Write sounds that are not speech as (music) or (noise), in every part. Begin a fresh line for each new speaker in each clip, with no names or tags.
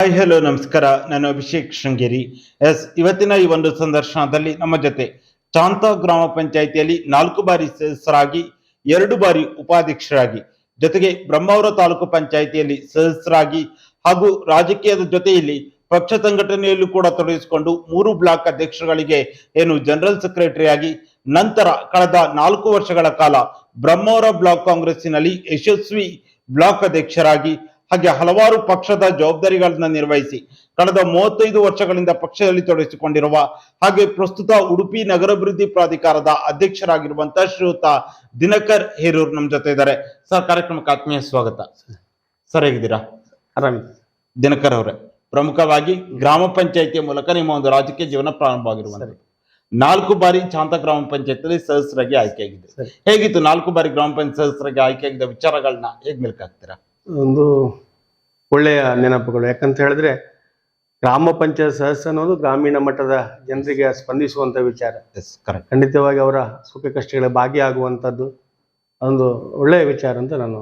Hi hello ನಮಸ್ಕಾರ. ನಾನು Abhishek Sringeri. S ಇವತ್ತಿನ ಈ ಒಂದು ಸಂದರ್ಶನದಲ್ಲಿ ನಮ್ಮ ಜೊತೆ ಚಾಂತ ಗ್ರಾಮ ಪಂಚಾಯಿತಿಯಲ್ಲಿ ನಾಲ್ಕು ಬಾರಿ ಸದಸ್ಯರಾಗಿ, ಎರಡು ಬಾರಿ ಉಪಾಧ್ಯಕ್ಷರಾಗಿ, ಜೊತೆಗೆ ಬ್ರಹ್ಮಾವರ ತಾಲೂಕು ಪಂಚಾಯಿತಿಯಲ್ಲಿ ಸದಸ್ಯರಾಗಿ ಹಾಗೂ ರಾಜಕೀಯದ ಜೊತೆಯಲ್ಲಿ ಪಕ್ಷ ಸಂಘಟನೆಯಲ್ಲೂ ಕೂಡ ತೊಡಗಿಸಿಕೊಂಡು ಮೂರು ಬ್ಲಾಕ್ ಅಧ್ಯಕ್ಷರುಗಳಿಗೆ ಏನು ಜನರಲ್ ಸೆಕ್ರೆಟರಿ ಆಗಿ, ನಂತರ ಕಳೆದ ನಾಲ್ಕು ವರ್ಷಗಳ ಕಾಲ ಬ್ರಹ್ಮಾವರ ಬ್ಲಾಕ್ ಕಾಂಗ್ರೆಸ್ಸಿನಲ್ಲಿ ಯಶಸ್ವಿ ಬ್ಲಾಕ್ ಅಧ್ಯಕ್ಷರಾಗಿ ಹಾಗೆ ಹಲವಾರು ಪಕ್ಷದ ಜವಾಬ್ದಾರಿಗಳನ್ನ ನಿರ್ವಹಿಸಿ ಕಳೆದ ಮೂವತ್ತೈದು ವರ್ಷಗಳಿಂದ ಪಕ್ಷದಲ್ಲಿ ತೊಡಗಿಸಿಕೊಂಡಿರುವ ಹಾಗೆ ಪ್ರಸ್ತುತ ಉಡುಪಿ ನಗರಾಭಿವೃದ್ಧಿ ಪ್ರಾಧಿಕಾರದ ಅಧ್ಯಕ್ಷರಾಗಿರುವಂತಹ ಶ್ರೀಯುತ ದಿನಕರ್ ಹೇರೂರ್ ನಮ್ಮ ಜೊತೆ ಇದ್ದಾರೆ. ಸರ್ ಕಾರ್ಯಕ್ರಮಕ್ಕೆ ಆತ್ಮೀಯ ಸ್ವಾಗತ. ಸರ್ ಹೇಗಿದ್ದೀರಾ?
ಆರಾಮ.
ದಿನಕರ್ ಅವರೇ ಪ್ರಮುಖವಾಗಿ ಗ್ರಾಮ ಪಂಚಾಯಿತಿಯ ಮೂಲಕ ನಿಮ್ಮ ಒಂದು ರಾಜಕೀಯ ಜೀವನ ಪ್ರಾರಂಭವಾಗಿರುವಂತದ್ದು ನಾಲ್ಕು ಬಾರಿ ಶಾಂತ ಗ್ರಾಮ ಪಂಚಾಯತಿಯಲ್ಲಿ ಸದಸ್ಯರಾಗಿ ಆಯ್ಕೆಯಾಗಿದೆ. ಹೇಗಿತ್ತು ನಾಲ್ಕು ಬಾರಿ ಗ್ರಾಮ ಪಂಚಾಯತ್ ಸದಸ್ಯರಾಗಿ ಆಯ್ಕೆಯಾಗಿದ್ದ ವಿಚಾರಗಳನ್ನ ಹೇಗೆ ಮೆಲ್ಕ್ ಹಾಕ್ತೀರಾ?
ಒಂದು ಒಳ್ಳೆಯ ನೆನಪುಗಳು. ಯಾಕಂತ ಹೇಳಿದ್ರೆ ಗ್ರಾಮ ಪಂಚಾಯತ್ ಸದಸ್ಯ ಅನ್ನೋದು ಗ್ರಾಮೀಣ ಮಟ್ಟದ ಜನರಿಗೆ ಸ್ಪಂದಿಸುವಂತ ವಿಚಾರ.
ಕರೆಕ್ಟ್
ಖಂಡಿತವಾಗಿ ಅವರ ಸುಖ ಕಷ್ಟಗಳಿಗೆ ಭಾಗಿಯಾಗುವಂಥದ್ದು ಒಂದು ಒಳ್ಳೆಯ ವಿಚಾರ ಅಂತ ನಾನು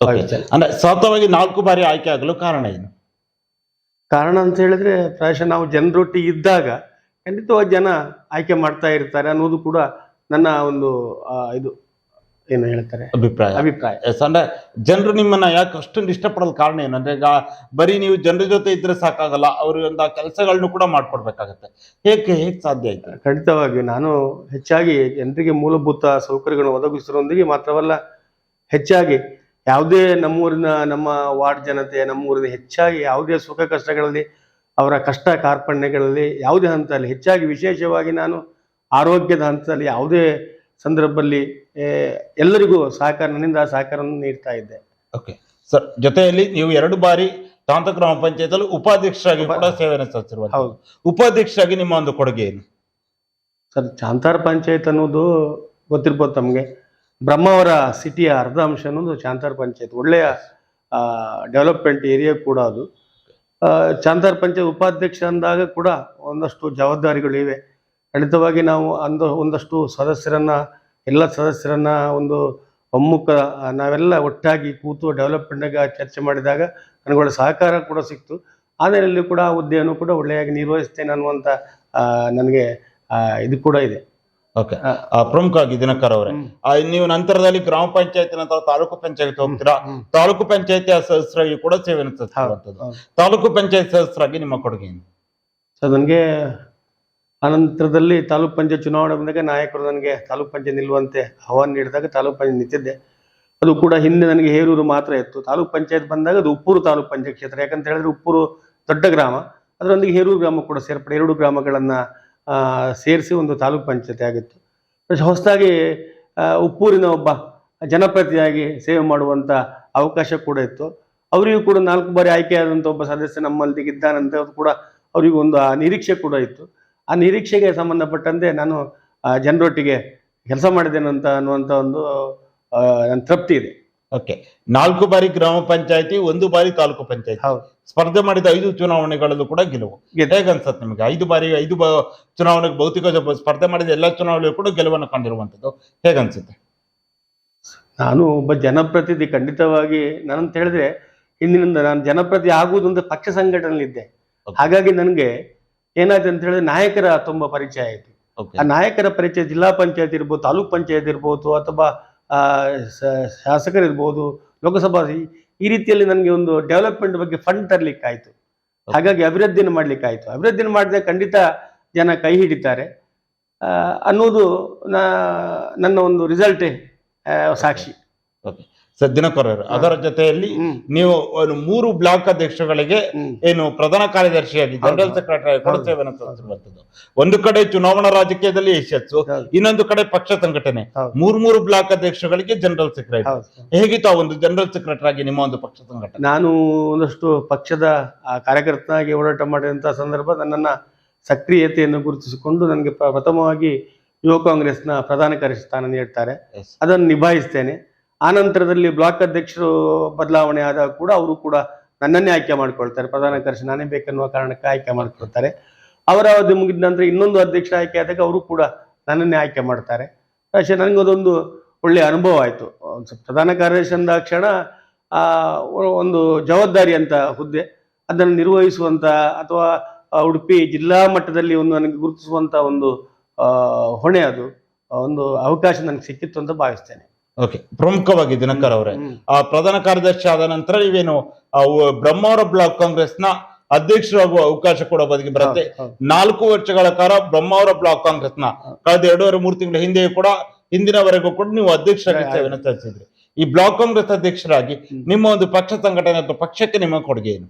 ಭಾವಿಸ್ತೇನೆ.
ಅಂದ್ರೆ ಸತತವಾಗಿ ನಾಲ್ಕು ಬಾರಿ ಆಯ್ಕೆ ಆಗಲು ಕಾರಣ ಏನು?
ಕಾರಣ ಅಂತ ಹೇಳಿದ್ರೆ ಪ್ರಾಯಶಃ ನಾವು ಜನರೊಟ್ಟಿಗೆ ಇದ್ದಾಗ ಖಂಡಿತವಾಗಿ ಜನ ಆಯ್ಕೆ ಮಾಡ್ತಾ ಇರ್ತಾರೆ ಅನ್ನೋದು ಕೂಡ ನನ್ನ ಒಂದು ಆ, ಇದು. ಏನು ಹೇಳ್ತಾರೆ?
ಅಭಿಪ್ರಾಯ.
ಅಭಿಪ್ರಾಯ.
ಅಂದ್ರೆ ಜನರು ನಿಮ್ಮನ್ನ ಯಾಕೆ ಅಷ್ಟೊಂದು ಇಷ್ಟಪಡೋದು ಕಾರಣ ಏನಂದ್ರೆ ಈಗ ಬರೀ ನೀವು ಜನರ ಜೊತೆ ಇದ್ರೆ ಸಾಕಾಗಲ್ಲ ಅವ್ರಿಂದ ಕೆಲಸಗಳನ್ನು ಕೂಡ ಮಾಡ್ಕೊಡ್ಬೇಕಾಗತ್ತೆ. ಹೇಗೆ ಹೇಗ್ ಸಾಧ್ಯ ಆಯ್ತು?
ಖಂಡಿತವಾಗಿ ನಾನು ಹೆಚ್ಚಾಗಿ ಜನರಿಗೆ ಮೂಲಭೂತ ಸೌಕರ್ಯಗಳನ್ನು ಒದಗಿಸಿರೋದಿಗೆ ಮಾತ್ರವಲ್ಲ ಹೆಚ್ಚಾಗಿ ಯಾವುದೇ ನಮ್ಮೂರಿನ ನಮ್ಮ ವಾರ್ಡ್ ಜನತೆ ನಮ್ಮೂರಿನ ಹೆಚ್ಚಾಗಿ ಯಾವುದೇ ಸುಖ ಕಷ್ಟಗಳಲ್ಲಿ ಅವರ ಕಷ್ಟ ಕಾರ್ಪಣ್ಯಗಳಲ್ಲಿ ಯಾವುದೇ ಹಂತದಲ್ಲಿ ಹೆಚ್ಚಾಗಿ ವಿಶೇಷವಾಗಿ ನಾನು ಆರೋಗ್ಯದ ಹಂತದಲ್ಲಿ ಯಾವುದೇ ಸಂದರ್ಭದಲ್ಲಿ ಎಲ್ಲರಿಗೂ ಸಹಕಾರ ನನ್ನಿಂದ ಸಹಕಾರವನ್ನು ನೀಡ್ತಾ ಇದ್ದೆ.
ಓಕೆ ಸರ್ ಜೊತೆಯಲ್ಲಿ ನೀವು ಎರಡು ಬಾರಿ ತಾಂತ ಗ್ರಾಮ ಪಂಚಾಯತ್ ಉಪಾಧ್ಯಕ್ಷರಾಗಿ ಕೂಡ ಸೇವೆಯನ್ನು ನಡೆಸುತ್ತಿರುವ
ಹೌದು.
ಉಪಾಧ್ಯಕ್ಷರಾಗಿ ನಿಮ್ಮ ಒಂದು ಕೊಡುಗೆ ಏನು?
ಸರ್ ಚಾಂತಾರ ಪಂಚಾಯತ್ ಅನ್ನೋದು ಗೊತ್ತಿರ್ಬೋದು ತಮಗೆ. ಬ್ರಹ್ಮಾವರ ಸಿಟಿಯ ಅರ್ಧ ಅಂಶ ಅನ್ನೋದು ಚಾಂತಾರ ಪಂಚಾಯತ್. ಒಳ್ಳೆಯ ಡೆವಲಪ್ಮೆಂಟ್ ಏರಿಯಾ ಕೂಡ ಅದು. ಚಾಂತಾರ್ ಚಾಂತಾರ ಪಂಚಾಯತ್ ಉಪಾಧ್ಯಕ್ಷ ಅಂದಾಗ ಕೂಡ ಒಂದಷ್ಟು ಜವಾಬ್ದಾರಿಗಳಿವೆ ಖಂಡಿತವಾಗಿ ನಾವು ಅಂದು ಒಂದಷ್ಟು ಸದಸ್ಯರನ್ನ ಎಲ್ಲ ಸದಸ್ಯರನ್ನ ಒಂದು ಒಮ್ಮುಖ ನಾವೆಲ್ಲ ಒಟ್ಟಾಗಿ ಕೂತು ಡೆವಲಪ್ಮೆಂಟ್ನಾಗ ಚರ್ಚೆ ಮಾಡಿದಾಗ ನನಗೆ ಒಳ್ಳೆ ಸಹಕಾರ ಕೂಡ ಸಿಕ್ತು. ಆಮೇಲೆ ಕೂಡ ಆ ಹುದ್ದೆಯನ್ನು ಕೂಡ ಒಳ್ಳೆಯಾಗಿ ನಿರ್ವಹಿಸ್ತೇನೆ ಅನ್ನುವಂಥ ನನಗೆ ಇದು ಕೂಡ ಇದೆ.
ಓಕೆ.
ಆ,
ಪ್ರಮುಖವಾಗಿ ದಿನಕರ್ ಅವರೇ ನೀವು ನಂತರದಲ್ಲಿ ಗ್ರಾಮ ಪಂಚಾಯತ್ ನಂತರ ತಾಲೂಕು ಪಂಚಾಯತ್ ಹೋಗ್ತೀರಾ. ತಾಲೂಕು ಪಂಚಾಯತಿಯ ಸದಸ್ಯರಾಗಿ ಕೂಡ
ಸೇವೆ
ತಾಲೂಕು ಪಂಚಾಯತ್ ಸದಸ್ಯರಾಗಿ ನಿಮ್ಮ ಕೊಡುಗೆ ಸರ್
ಸೊ ನನಗೆ ಆನಂತರದಲ್ಲಿ ತಾಲೂಕ್ ಪಂಚಾಯತ್ ಚುನಾವಣೆ ಬಂದಾಗ ನಾಯಕರು ನನಗೆ ತಾಲೂಕ್ ಪಂಚಾಯತ್ ನಿಲ್ಲುವಂತೆ ಆಹ್ವಾನ ನೀಡಿದಾಗ ತಾಲೂಕ್ ಪಂಚಾಯತ್ ನಿಂತಿದ್ದೆ. ಅದು ಕೂಡ ಹಿಂದೆ ನನಗೆ ಹೇರೂರು ಮಾತ್ರ ಇತ್ತು. ತಾಲೂಕ್ ಪಂಚಾಯತ್ ಬಂದಾಗ ಅದು ಉಪ್ಪೂರು ತಾಲೂಕ್ ಪಂಚಾಯತ್ ಕ್ಷೇತ್ರ. ಯಾಕಂತ ಹೇಳಿದ್ರೆ ಉಪ್ಪೂರು ದೊಡ್ಡ ಗ್ರಾಮ. ಅದರೊಂದಿಗೆ ಹೇರೂರು ಗ್ರಾಮ ಕೂಡ ಸೇರ್ಪಡೆ. ಎರಡು ಗ್ರಾಮಗಳನ್ನು ಸೇರಿಸಿ ಒಂದು ತಾಲೂಕ್ ಪಂಚಾಯತಿ ಆಗಿತ್ತು. ಹೊಸದಾಗಿ ಉಪ್ಪೂರಿನ ಒಬ್ಬ ಜನಪ್ರತಿಯಾಗಿ ಸೇವೆ ಮಾಡುವಂಥ ಅವಕಾಶ ಕೂಡ ಇತ್ತು. ಅವರಿಗೂ ಕೂಡ ನಾಲ್ಕು ಬಾರಿ ಆಯ್ಕೆಯಾದಂಥ ಒಬ್ಬ ಸದಸ್ಯ ನಮ್ಮಲ್ಲಿಗಿದ್ದಾನಂತ ಅದು ಕೂಡ ಅವರಿಗೊಂದು ಒಂದು ನಿರೀಕ್ಷೆ ಕೂಡ ಇತ್ತು. ಆ ನಿರೀಕ್ಷೆಗೆ ಸಂಬಂಧಪಟ್ಟಂತೆ ನಾನು ಜನರೊಟ್ಟಿಗೆ ಕೆಲಸ ಮಾಡಿದ್ದೇನೆ ಅಂತ ಅನ್ನುವಂಥ ಒಂದು ನನ್ನ ತೃಪ್ತಿ ಇದೆ.
ಓಕೆ. ನಾಲ್ಕು ಬಾರಿ ಗ್ರಾಮ ಪಂಚಾಯತಿ ಒಂದು ಬಾರಿ ತಾಲೂಕು ಪಂಚಾಯತಿ.
ಹೌದು.
ಸ್ಪರ್ಧೆ ಮಾಡಿದ ಐದು ಚುನಾವಣೆಗಳಲ್ಲೂ ಕೂಡ ಗೆಲುವು.
ಹೇಗೆ
ಅನ್ಸತ್ತೆ ನಿಮಗೆ? ಐದು ಬಾರಿ ಐದು ಬ- ಚುನಾವಣೆಗೆ ಭೌತಿಕ ಸ್ಪರ್ಧೆ ಮಾಡಿದ ಎಲ್ಲ ಚುನಾವಣೆಗಳು ಕೂಡ ಗೆಲುವನ್ನು ಕಂಡಿರುವಂತದ್ದು ಹೇಗನ್ಸುತ್ತೆ
ನಾನು ಒಬ್ಬ ಜನಪ್ರತಿನಿಧಿ ಖಂಡಿತವಾಗಿ. ನಾನಂತ ಹೇಳಿದ್ರೆ ಹಿಂದಿನಿಂದ ನಾನು ಜನಪ್ರತಿ ಆಗುವುದು ಅಂತ ಪಕ್ಷ ಸಂಘಟನೆಯಲ್ಲಿದ್ದೆ. ಹಾಗಾಗಿ ನನಗೆ ಏನಾಯ್ತು ಅಂತ ಹೇಳಿದ್ರೆ ನಾಯಕರ ತುಂಬಾ ಪರಿಚಯ ಆಯಿತು.
ಓಕೆ
ಆ ನಾಯಕರ ಪರಿಚಯ ಜಿಲ್ಲಾ ಪಂಚಾಯತ್ ಇರ್ಬೋದು ತಾಲೂಕ್ ಪಂಚಾಯತ್ ಇರ್ಬೋದು ಅಥವಾ ಶಾಸಕರಿರ್ಬೋದು ಲೋಕಸಭಾ ಈ- ರೀತಿಯಲ್ಲಿ ನನಗೆ ಒಂದು ಡೆವಲಪ್ಮೆಂಟ್ ಬಗ್ಗೆ ಫಂಡ್ ತರ್ಲಿಕ್ಕೆ ಆಯ್ತು ಹಾಗಾಗಿ ಅಭಿವೃದ್ಧಿಯನ್ನು ಮಾಡ್ಲಿಕ್ಕೆ ಆಯ್ತು ಅಭಿವೃದ್ಧಿಯನ್ನು ಮಾಡಿದ್ರೆ ಖಂಡಿತ ಜನ ಕೈ ಹಿಡಿತಾರೆ. ಅನ್ನೋದು ನನ್ನ ಒಂದು ರಿಸಲ್ಟೇ ಸಾಕ್ಷಿ.
ಸರ್ ದಿನಕರ್ ಅವರು ಅದರ ಜೊತೆಯಲ್ಲಿ ನೀವು ಒಂದು ಮೂರು ಬ್ಲಾಕ್ ಅಧ್ಯಕ್ಷಗಳಿಗೆ ಏನು ಪ್ರಧಾನ ಕಾರ್ಯದರ್ಶಿಯಾಗಿ ಜನರಲ್. ಸೆಕ್ರೆಟರಿ ಕೊಡುತ್ತೇವೆ ಒಂದು ಕಡೆ ಚುನಾವಣಾ ರಾಜಕೀಯದಲ್ಲಿ ಯಶಸ್ಸು. ಇನ್ನೊಂದು ಕಡೆ ಪಕ್ಷ ಸಂಘಟನೆ. ಮೂರ್ ಮೂರು ಬ್ಲಾಕ್ ಅಧ್ಯಕ್ಷಗಳಿಗೆ ಜನರಲ್ ಸೆಕ್ರೆಟರಿ. ಹೇಗಿತ್ತು ಆ ಒಂದು ಜನರಲ್ ಸೆಕ್ರೆಟರಿ ಆಗಿ ನಿಮ್ಮ ಒಂದು ಪಕ್ಷ ಸಂಘಟನೆ?
ನಾನು ಒಂದಷ್ಟು ಪಕ್ಷದ ಕಾರ್ಯಕರ್ತನಾಗಿ ಓಡಾಟ ಮಾಡಿದಂತಹ ಸಂದರ್ಭ ನನ್ನ ಸಕ್ರಿಯತೆಯನ್ನು ಗುರುತಿಸಿಕೊಂಡು ನನಗೆ ಪ್ರ- ಪ್ರಥಮವಾಗಿ ಯುವ ಕಾಂಗ್ರೆಸ್ನ ಪ್ರಧಾನ ಕಾರ್ಯಸ್ಥಾನ ಸ್ಥಾನ ನೀಡ್ತಾರೆ. ಅದನ್ನು ನಿಭಾಯಿಸ್ತೇನೆ. ಆನಂತರದಲ್ಲಿ ಬ್ಲಾಕ್ ಅಧ್ಯಕ್ಷರು ಬದಲಾವಣೆ ಆದಾಗ ಕೂಡ ಅವರು ಕೂಡ ನನ್ನನ್ನೇ ಆಯ್ಕೆ ಮಾಡ್ಕೊಳ್ತಾರೆ. ಪ್ರಧಾನ ಕಾರ್ಯದರ್ಶಿ ನಾನೇ ಬೇಕನ್ನುವ ಕಾರಣಕ್ಕೆ ಆಯ್ಕೆ ಮಾಡ್ಕೊಳ್ತಾರೆ. ಅವರ ಅವಧಿ ಮುಗಿದ ನಂತರ ಇನ್ನೊಂದು ಅಧ್ಯಕ್ಷರ ಆಯ್ಕೆ ಆದಾಗ ಅವರು ಕೂಡ ನನ್ನನ್ನೇ ಆಯ್ಕೆ ಮಾಡ್ತಾರೆ. ಅಷ್ಟೇ ನನಗದೊಂದು ಒಳ್ಳೆಯ ಅನುಭವ ಆಯಿತು. ಪ್ರಧಾನ ಕಾರ್ಯದರ್ಶಿ ಅಂದ ಕ್ಷಣ ಒಂದು ಜವಾಬ್ದಾರಿ ಅಂತ ಹುದ್ದೆ. ಅದನ್ನು ನಿರ್ವಹಿಸುವಂಥ ಅಥವಾ ಉಡುಪಿ ಜಿಲ್ಲಾ ಮಟ್ಟದಲ್ಲಿ ಒಂದು ನನಗೆ ಗುರುತಿಸುವಂಥ ಒಂದು ಹೊಣೆ ಅದು. ಒಂದು ಅವಕಾಶ ನನಗೆ ಸಿಕ್ಕಿತ್ತು ಅಂತ ಭಾವಿಸ್ತೇನೆ.
ಓಕೆ ಪ್ರಮುಖವಾಗಿ ದಿನಕರ್ ಅವರೇ. ಆ ಪ್ರಧಾನ ಕಾರ್ಯದರ್ಶಿ ಆದ ನಂತರ ನೀವೇನು ಬ್ರಹ್ಮಾವರ ಬ್ಲಾಕ್ ಕಾಂಗ್ರೆಸ್ನ ಅಧ್ಯಕ್ಷರಾಗುವ ಅವಕಾಶ ಕೂಡ ಬದುಕಿ ಬರುತ್ತೆ. ನಾಲ್ಕು ವರ್ಷಗಳ ಕಾಲ ಬ್ರಹ್ಮಾವರ ಬ್ಲಾಕ್ ಕಾಂಗ್ರೆಸ್ನ ಕಳೆದ ಎರಡೂವರೆ ಮೂರು ತಿಂಗಳ ಹಿಂದೆಯೂ ಕೂಡ ಹಿಂದಿನವರೆಗೂ ಕೂಡ ನೀವು ಅಧ್ಯಕ್ಷರಾಗಿ. ಸೇವೆಯನ್ನು ಸಲ್ಲಿಸಿದ್ರಿ ಈ ಬ್ಲಾಕ್ ಕಾಂಗ್ರೆಸ್ ಅಧ್ಯಕ್ಷರಾಗಿ ನಿಮ್ಮ ಒಂದು ಪಕ್ಷ ಸಂಘಟನೆ ಅಥವಾ ಪಕ್ಷಕ್ಕೆ ನಿಮ್ಮ ಕೊಡುಗೆ ಏನು?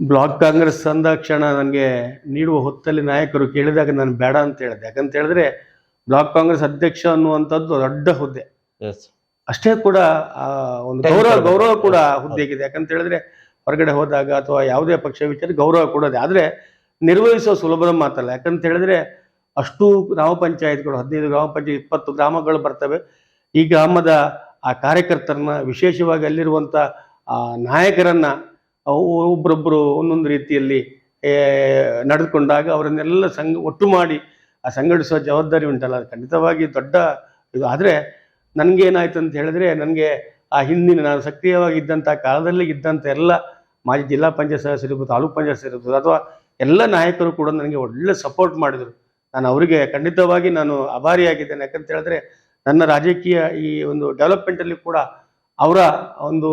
ಬ್ಲಾಕ್ ಕಾಂಗ್ರೆಸ್ ಅಂದಾಕ್ಷಣ ನನಗೆ ನೀಡುವ ಹೊತ್ತಲ್ಲಿ ನಾಯಕರು ಕೇಳಿದಾಗ ನಾನು ಬೇಡ ಅಂತ ಹೇಳಿದೆ. ಯಾಕಂತ ಹೇಳಿದ್ರೆ ಬ್ಲಾಕ್ ಕಾಂಗ್ರೆಸ್ ಅಧ್ಯಕ್ಷ ಅನ್ನುವಂಥದ್ದು ದೊಡ್ಡ ಹುದ್ದೆ. ಅಷ್ಟೇ ಕೂಡ ಒಂದು ಗೌರವ ಗೌರವ ಕೂಡ
ಹೌದು.
ಹುದ್ದೆಗಿದೆ. ಯಾಕಂತ ಹೇಳಿದ್ರೆ ಹೊರಗಡೆ ಹೋದಾಗ ಅಥವಾ ಯಾವುದೇ ಪಕ್ಷ ವಿಚಾರ ಗೌರವ ಕೊಡೋದೇ ಆದ್ರೆ ನಿರ್ವಹಿಸೋ ಸುಲಭದ ಮಾತಲ್ಲ. ಯಾಕಂತ ಹೇಳಿದ್ರೆ ಅಷ್ಟು ಗ್ರಾಮ ಪಂಚಾಯತ್ಗಳು ಹದಿನೈದು ಗ್ರಾಮ ಪಂಚಾಯತ್ ಇಪ್ಪತ್ತು ಗ್ರಾಮಗಳು ಬರ್ತವೆ. ಈ ಗ್ರಾಮದ ಆ ಕಾರ್ಯಕರ್ತರನ್ನ ವಿಶೇಷವಾಗಿ ಅಲ್ಲಿರುವಂತ ಆ ನಾಯಕರನ್ನ ಒಬ್ಬರೊಬ್ಬರು ಒಂದೊಂದು ರೀತಿಯಲ್ಲಿ ನಡೆದುಕೊಂಡಾಗ ಅವರನ್ನೆಲ್ಲ ಸಂಘ ಒಟ್ಟು ಮಾಡಿ ಆ ಸಂಘಟಿಸುವ ಜವಾಬ್ದಾರಿ ಉಂಟಲ್ಲ. ಅದು ಖಂಡಿತವಾಗಿ ದೊಡ್ಡ ಇದು. ಆದ್ರೆ ನನ್ಗೇನಾಯ್ತು ಅಂತ ಹೇಳಿದ್ರೆ ನನಗೆ ಆ ಹಿಂದಿನ ನಾನು ಸಕ್ರಿಯವಾಗಿ ಇದ್ದಂಥ ಕಾಲದಲ್ಲಿ ಇದ್ದಂಥ ಎಲ್ಲ ಮಾಜಿ ಜಿಲ್ಲಾ ಪಂಚಾಯತ್ ಸದಸ್ಯರಿರ್ಬೋದು ತಾಲೂಕು ಪಂಚಾಯತ್ ಇರ್ಬೋದು, ಅಥವಾ ಎಲ್ಲ ನಾಯಕರು ಕೂಡ ನನಗೆ ಒಳ್ಳೆ ಸಪೋರ್ಟ್ ಮಾಡಿದರು. ನಾನು ಅವರಿಗೆ ಖಂಡಿತವಾಗಿ ನಾನು ಆಭಾರಿಯಾಗಿದ್ದೇನೆ. ಯಾಕಂತ ಹೇಳಿದ್ರೆ ನನ್ನ ರಾಜಕೀಯ ಈ ಒಂದು ಡೆವಲಪ್ಮೆಂಟಲ್ಲಿ ಕೂಡ ಅವರ ಒಂದು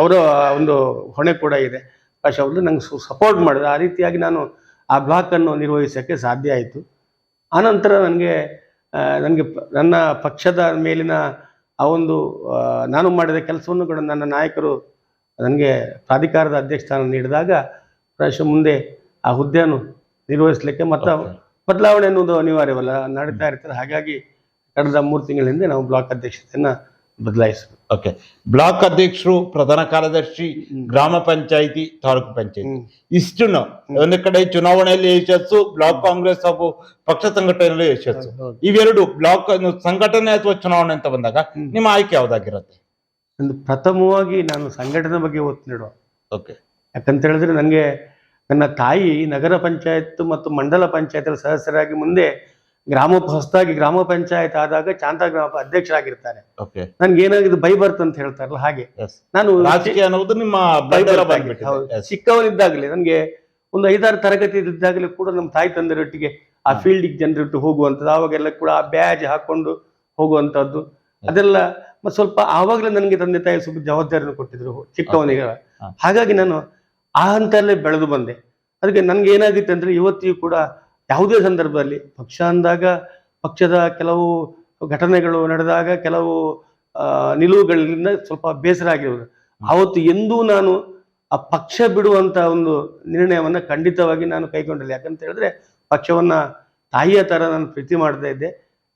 ಅವರ ಒಂದು ಹೊಣೆ ಕೂಡ ಇದೆ. ಅವಕಾಶ ಅವರು ನಂಗೆ ಸಪೋರ್ಟ್ ಮಾಡಿದ್ರು. ಆ ರೀತಿಯಾಗಿ ನಾನು ಆ ಬ್ಲಾಕನ್ನು ನಿರ್ವಹಿಸೋಕ್ಕೆ ಸಾಧ್ಯ ಆಯಿತು. ಆನಂತರ ನನಗೆ ನನಗೆ ನನ್ನ ಪಕ್ಷದ ಮೇಲಿನ ಆ ಒಂದು ನಾನು ಮಾಡಿದ ಕೆಲಸವನ್ನು ಕೂಡ ನನ್ನ ನಾಯಕರು ನನಗೆ ಪ್ರಾಧಿಕಾರದ ಅಧ್ಯಕ್ಷ ಸ್ಥಾನ ನೀಡಿದಾಗ ಪ್ರಶ್ನೆ ಮುಂದೆ ಆ ಹುದ್ದೆಯನ್ನು ನಿರ್ವಹಿಸಲಿಕ್ಕೆ ಮತ್ತು. ಬದಲಾವಣೆ ಅನ್ನೋದು ಅನಿವಾರ್ಯವಲ್ಲ ನಡೀತಾ ಇರ್ತದೆ ಹಾಗಾಗಿ ಕಳೆದ ಮೂರು ತಿಂಗಳ ಹಿಂದೆ ನಾವು ಬ್ಲಾಕ್ ಅಧ್ಯಕ್ಷತೆಯನ್ನ ಬದಲಾಯಿಸಿದ್ವಿ
ಓಕೆ ಬ್ಲಾಕ್ ಅಧ್ಯಕ್ಷರು ಪ್ರಧಾನ ಕಾರ್ಯದರ್ಶಿ ಗ್ರಾಮ ಪಂಚಾಯಿತಿ ತಾಲೂಕು ಪಂಚಾಯತಿ. ಇಷ್ಟು ಒಂದು ಕಡೆ ಚುನಾವಣೆಯಲ್ಲಿ ಯಶಸ್ಸು ಬ್ಲಾಕ್ ಕಾಂಗ್ರೆಸ್ ಹಾಗೂ ಪಕ್ಷ ಸಂಘಟನೆಯಲ್ಲಿ ಯಶಸ್ಸು. ಇವೆರಡು ಬ್ಲಾಕ್ ಸಂಘಟನೆ ಅಥವಾ ಚುನಾವಣೆ ಅಂತ ಬಂದಾಗ ನಿಮ್ಮ ಆಯ್ಕೆ ಯಾವ್ದಾಗಿರುತ್ತೆ?
ಒಂದು ಪ್ರಥಮವಾಗಿ ನಾನು ಸಂಘಟನೆ ಬಗ್ಗೆ ಒತ್ತು ನೀಡುವ.
ಓಕೆ
ಯಾಕಂತ ಹೇಳಿದ್ರೆ ನನಗೆ ನನ್ನ ತಾಯಿ ನಗರ ಪಂಚಾಯತ್ ಮತ್ತು ಮಂಡಲ ಪಂಚಾಯತ್ ಸದಸ್ಯರಾಗಿ ಮುಂದೆ ಗ್ರಾಮ ಹೊಸದಾಗಿ ಗ್ರಾಮ ಪಂಚಾಯತ್ ಆದಾಗ ಚಾಂತ ಗ್ರಾಮ ಅಧ್ಯಕ್ಷರಾಗಿರ್ತಾರೆ. ನನ್ಗೆ ಏನಾಗಿದ್ದು ಬೈ ಬರ್ತ್ ಅಂತ ಹೇಳ್ತಾರಲ್ಲ ಹಾಗೆ. ನಾನು
ಅನ್ನೋದು ನಿಮ್ಮ.
ಚಿಕ್ಕವನಿದ್ದಾಗಲೇ ನನ್ಗೆ ಒಂದು ಐದಾರು ತರಗತಿ ಇದ್ದಾಗಲೇ ಕೂಡ ನಮ್ಮ ತಾಯಿ ತಂದೆರೊಟ್ಟಿಗೆ ಆ
ಫೀಲ್ಡ್
ಫೀಲ್ಡಿಗೆ ಜನರೊಟ್ಟು ಹೋಗುವಂಥದ್ದು ಆವಾಗೆಲ್ಲ ಕೂಡ ಆ ಬ್ಯಾಜ್ ಹಾಕೊಂಡು ಹೋಗುವಂತದ್ದು ಅದೆಲ್ಲ ಮತ್ತೆ ಸ್ವಲ್ಪ ಆವಾಗಲೇ ನನಗೆ ತಂದೆ ತಾಯಿ ಸ್ವಲ್ಪ ಜವಾಬ್ದಾರಿಯನ್ನು ಕೊಟ್ಟಿದ್ರು ಚಿಕ್ಕವನಿಗೆ. ಹಾಗಾಗಿ ನಾನು ಆ ಹಂತಲ್ಲೇ ಬೆಳೆದು ಬಂದೆ. ಅದಕ್ಕೆ ನನ್ಗೆ ಏನಾಗಿತ್ತು ಅಂದ್ರೆ ಇವತ್ತಿಗೂ ಕೂಡ ಯಾವುದೇ ಸಂದರ್ಭದಲ್ಲಿ ಪಕ್ಷ ಅಂದಾಗ ಪಕ್ಷದ ಕೆಲವು ಘಟನೆಗಳು ನಡೆದಾಗ ಕೆಲವು ನಿಲುವುಗಳಿಂದ ಸ್ವಲ್ಪ ಬೇಸರ ಆಗಿರುವುದು. ಆವತ್ತು ಎಂದೂ ನಾನು ಆ ಪಕ್ಷ ಬಿಡುವಂತ ಒಂದು ನಿರ್ಣಯವನ್ನು ಖಂಡಿತವಾಗಿ ನಾನು ಕೈಗೊಂಡಿಲ್ಲ. ಯಾಕಂತ ಹೇಳಿದ್ರೆ ಪಕ್ಷವನ್ನ ತಾಯಿಯ ಥರ ನಾನು ಪ್ರೀತಿ ಮಾಡ್ತಾ ಇದ್ದೆ.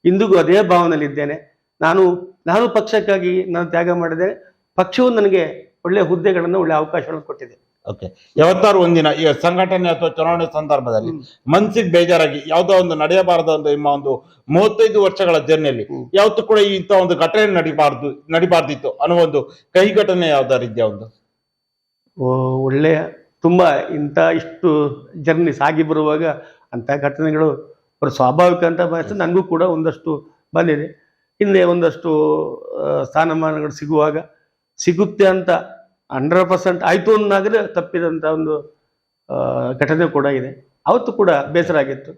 ಇಂದಿಗೂ ಅದೇ ಭಾವನೆಯಲ್ಲಿ ಇದ್ದೇನೆ. ನಾನು ನಾನು ಪಕ್ಷಕ್ಕಾಗಿ ನಾನು ತ್ಯಾಗ ಮಾಡಿದೆ. ಪಕ್ಷವು ನನಗೆ ಒಳ್ಳೆ ಹುದ್ದೆಗಳನ್ನು, ಒಳ್ಳೆ ಅವಕಾಶಗಳನ್ನು ಕೊಟ್ಟಿದೆ.
ಓಕೆ ಯಾವತ್ತಾರು ಒಂದಿನ ಈ ಸಂಘಟನೆ ಅಥವಾ ಚುನಾವಣೆ ಸಂದರ್ಭದಲ್ಲಿ. ಮನ್ಸಿಗೆ ಬೇಜಾರಾಗಿ ಯಾವುದೋ ಒಂದು ನಡೆಯಬಾರದ ಒಂದು ನಿಮ್ಮ ಒಂದು ಮೂವತ್ತೈದು ವರ್ಷಗಳ ಜರ್ನಿಯಲ್ಲಿ ಯಾವತ್ತು ಕೂಡ ಇಂಥ ಒಂದು ಘಟನೆ ನಡಿಬಾರ್ದು ನಡಿಬಾರ್ದಿತ್ತು ಅನ್ನೋ ಒಂದು ಕೈ ಘಟನೆ ಯಾವ್ದಾರು ಇದೆಯಾ ಒಂದು
ಒಳ್ಳೆಯ ತುಂಬ ಇಂಥ ಇಷ್ಟು ಜರ್ನಿ ಸಾಗಿ ಬರುವಾಗ ಅಂಥ ಘಟನೆಗಳು ಸ್ವಾಭಾವಿಕ ಅಂತ ಬಯಸ್ತು ನನಗೂ ಕೂಡ ಒಂದಷ್ಟು ಬಂದಿದೆ. ಹಿಂದೆ ಒಂದಷ್ಟು ಸ್ಥಾನಮಾನಗಳು ಸಿಗುವಾಗ ಸಿಗುತ್ತೆ ಅಂತ ಹಂಡ್ರೆಡ್ ಪರ್ಸೆಂಟ್ ಆಯಿತು ಅಂದಾಗಲೇ ತಪ್ಪಿದಂತ ಒಂದು ಘಟನೆ ಕೂಡ ಇದೆ. ಅವತ್ತು ಕೂಡ ಬೇಸರ ಆಗಿತ್ತು.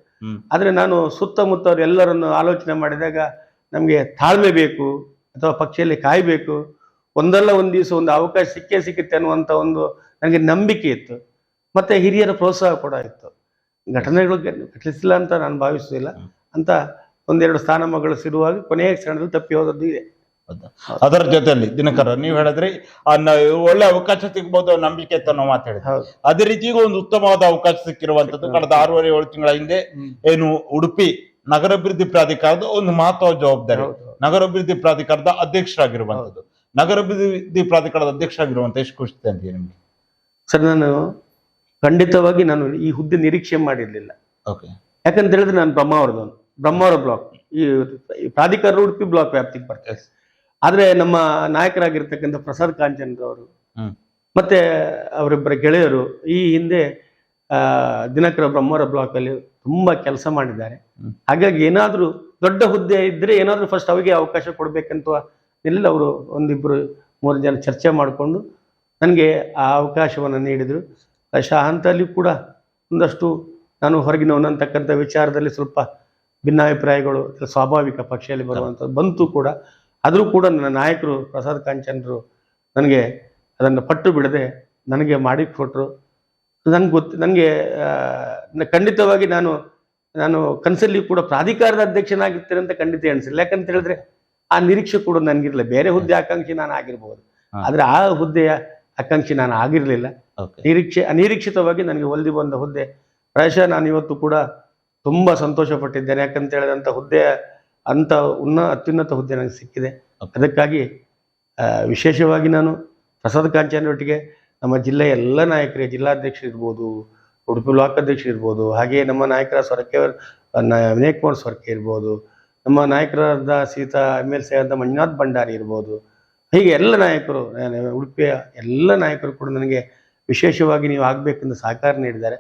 ಆದರೆ ನಾನು ಸುತ್ತಮುತ್ತ ಎಲ್ಲರನ್ನು ಆಲೋಚನೆ ಮಾಡಿದಾಗ ನಮಗೆ ತಾಳ್ಮೆ ಬೇಕು ಅಥವಾ ಪಕ್ಷದಲ್ಲಿ ಕಾಯಬೇಕು ಒಂದಲ್ಲ ಒಂದು ದಿವಸ ಒಂದು ಅವಕಾಶ ಸಿಕ್ಕೇ ಸಿಕ್ಕುತ್ತೆ ಅನ್ನುವಂಥ ಒಂದು ನನಗೆ ನಂಬಿಕೆ ಇತ್ತು. ಮತ್ತೆ ಹಿರಿಯರ ಪ್ರೋತ್ಸಾಹ ಕೂಡ ಇತ್ತು. ಘಟನೆಗಳು ಘಟಿಸಿಲ್ಲ ಅಂತ ನಾನು ಭಾವಿಸುವುದಿಲ್ಲ. ಅಂತ ಒಂದೆರಡು ಸ್ಥಾನಮಾನಗಳು ಸಿರುವಾಗ ಕೊನೆಯ ಕ್ಷಣದಲ್ಲಿ ತಪ್ಪಿ ಹೋದದ್ದು ಇದೆ?
ಅದರ ಜೊತೆಯಲ್ಲಿ ದಿನಕರ ನೀವು ಹೇಳಿದ್ರಿ ಒಳ್ಳೆ ಅವಕಾಶ ಸಿಗ್ಬೋದು ನಂಬಿಕೆ ಅಂತ ನಾವು ಮಾತಾಡಿದ್ವಿ ಅದೇ ರೀತಿ ಈಗ ಒಂದು ಉತ್ತಮವಾದ ಅವಕಾಶ ಸಿಕ್ಕಿರುವಂತದ್ದು ಕಳೆದ ಆರೂವರೆ ಏಳು ತಿಂಗಳ ಹಿಂದೆ ಏನು ಉಡುಪಿ ನಗರಾಭಿವೃದ್ಧಿ ಪ್ರಾಧಿಕಾರದ ಒಂದು ಮಹತ್ವ ಜವಾಬ್ದಾರಿ. ನಗರಾಭಿವೃದ್ಧಿ ಪ್ರಾಧಿಕಾರದ ಅಧ್ಯಕ್ಷರಾಗಿರುವಂತದ್ದು ನಗರಾಭಿವೃದ್ಧಿ ಪ್ರಾಧಿಕಾರದ ಅಧ್ಯಕ್ಷರಾಗಿರುವಂತ ಎಷ್ಟು ಖುಷಿ ಅಂತೀವಿ ನಿಮ್ಗೆ?
ಸರ್ ನಾನು ಖಂಡಿತವಾಗಿ ನಾನು ಈ ಹುದ್ದೆ ನಿರೀಕ್ಷೆ ಮಾಡಿರ್ಲಿಲ್ಲ.
ಓಕೆ.
ಯಾಕಂತ ಹೇಳಿದ್ರೆ ನಾನು ಬ್ರಹ್ಮಾವರದವನು ಬ್ರಹ್ಮಾವರ ಬ್ಲಾಕ್ ಈ ಪ್ರಾಧಿಕಾರ ಉಡುಪಿ ಬ್ಲಾಕ್ ವ್ಯಾಪ್ತಿಗೆ ಬರ್ತದೆ ಆದ್ರೆ ನಮ್ಮ ನಾಯಕರಾಗಿರ್ತಕ್ಕಂಥ ಪ್ರಸಾದ್ ಕಾಂಚನ್ ಅವರು ಮತ್ತೆ ಅವರಿಬ್ಬರ ಗೆಳೆಯರು ಈ ಹಿಂದೆ ಆ, ದಿನಕರ ಬ್ರಹ್ಮರ ಬ್ಲಾಕ್ ಅಲ್ಲಿ ತುಂಬಾ ಕೆಲಸ ಮಾಡಿದ್ದಾರೆ. ಹಾಗಾಗಿ ಏನಾದ್ರೂ ದೊಡ್ಡ ಹುದ್ದೆ ಇದ್ರೆ ಏನಾದ್ರೂ ಫಸ್ಟ್ ಅವರಿಗೆ ಅವಕಾಶ ಕೊಡ್ಬೇಕಂತ ಎಲ್ಲ ಅವರು ಒಂದಿಬ್ರು ಮೂರು ಜನ ಚರ್ಚೆ ಮಾಡಿಕೊಂಡು ನನಗೆ ಆ ಅವಕಾಶವನ್ನು ನೀಡಿದರು. ಶಾ ಆ ಹಂತದಲ್ಲಿ ಕೂಡ ಒಂದಷ್ಟು ನಾನು ಹೊರಗಿನವನು ಅಂತಕ್ಕಂಥ ವಿಚಾರದಲ್ಲಿ ಸ್ವಲ್ಪ ಭಿನ್ನಾಭಿಪ್ರಾಯಗಳು ಸ್ವಾಭಾವಿಕ ಪಕ್ಷದಲ್ಲಿ ಬರುವಂಥದ್ದು ಬಂತು ಕೂಡ. ಆದರೂ ಕೂಡ ನನ್ನ ನಾಯಕರು ಪ್ರಸಾದ್ ಕಾಂಚನರು ನನಗೆ ಅದನ್ನು ಪಟ್ಟು ಬಿಡದೆ ನನಗೆ ಮಾಡಿ ಕೊಟ್ಟರು ನನಗೆ ಗೊತ್ತು ನನಗೆ ಖಂಡಿತವಾಗಿ ನಾನು ನಾನು ಕನಸಲ್ಲಿ ಕೂಡ ಪ್ರಾಧಿಕಾರದ ಅಧ್ಯಕ್ಷನಾಗಿರ್ತೇನೆ ಅಂತ ಖಂಡಿತ ಎಣಿಸಿಲ್ಲ. ಯಾಕಂತ ಹೇಳಿದ್ರೆ ಆ ನಿರೀಕ್ಷೆ ಕೂಡ ನನಗಿರಲಿಲ್ಲ. ಬೇರೆ ಹುದ್ದೆ ಆಕಾಂಕ್ಷಿ ನಾನು ಆಗಿರ್ಬೋದು. ಆದರೆ ಆ ಹುದ್ದೆಯ ಆಕಾಂಕ್ಷಿ ನಾನು ಆಗಿರಲಿಲ್ಲ. ನಿರೀಕ್ಷೆ ಅನಿರೀಕ್ಷಿತವಾಗಿ ನನಗೆ ಒಲ್ದಿ ಬಂದ ಹುದ್ದೆ. ಪ್ರಾಯಶಃ ನಾನು ಇವತ್ತು ಕೂಡ ತುಂಬಾ ಸಂತೋಷ ಪಟ್ಟಿದ್ದೇನೆ ಯಾಕಂತ ಹೇಳಿದಂಥ ಹುದ್ದೆ ಅಂತ ಉನ್ನ ಅತ್ಯುನ್ನತ ಹುದ್ದೆ ನನಗೆ ಸಿಕ್ಕಿದೆ. ಅದಕ್ಕಾಗಿ ವಿಶೇಷವಾಗಿ ನಾನು ಪ್ರಸಾದ್ ಕಾಂಚನೊಟ್ಟಿಗೆ ನಮ್ಮ ಜಿಲ್ಲೆಯ ಎಲ್ಲ ನಾಯಕರೇ ಜಿಲ್ಲಾಧ್ಯಕ್ಷರು ಇರ್ಬೋದು ಉಡುಪಿ ಬ್ಲಾಕ್ ಅಧ್ಯಕ್ಷ ಇರ್ಬೋದು ಹಾಗೆಯೇ ನಮ್ಮ ನಾಯಕರ ಸ್ವರಕ್ಕೆ ವಿನಯ್ ಕುಮಾರ್ ಸ್ವರಕ್ಕೆ ಇರ್ಬೋದು ನಮ್ಮ ನಾಯಕರಾದ ಸೀತಾ ಎಂ ಎಲ್ ಸಿ ಆದ ಮಂಜುನಾಥ್ ಭಂಡಾರಿ ಇರ್ಬೋದು ಹೀಗೆ ಎಲ್ಲ ನಾಯಕರು ಉಡುಪಿಯ ಎಲ್ಲ ನಾಯಕರು ಕೂಡ ನನಗೆ ವಿಶೇಷವಾಗಿ ನೀವು ಆಗಬೇಕೆಂದು ಸಹಕಾರ ನೀಡಿದ್ದಾರೆ.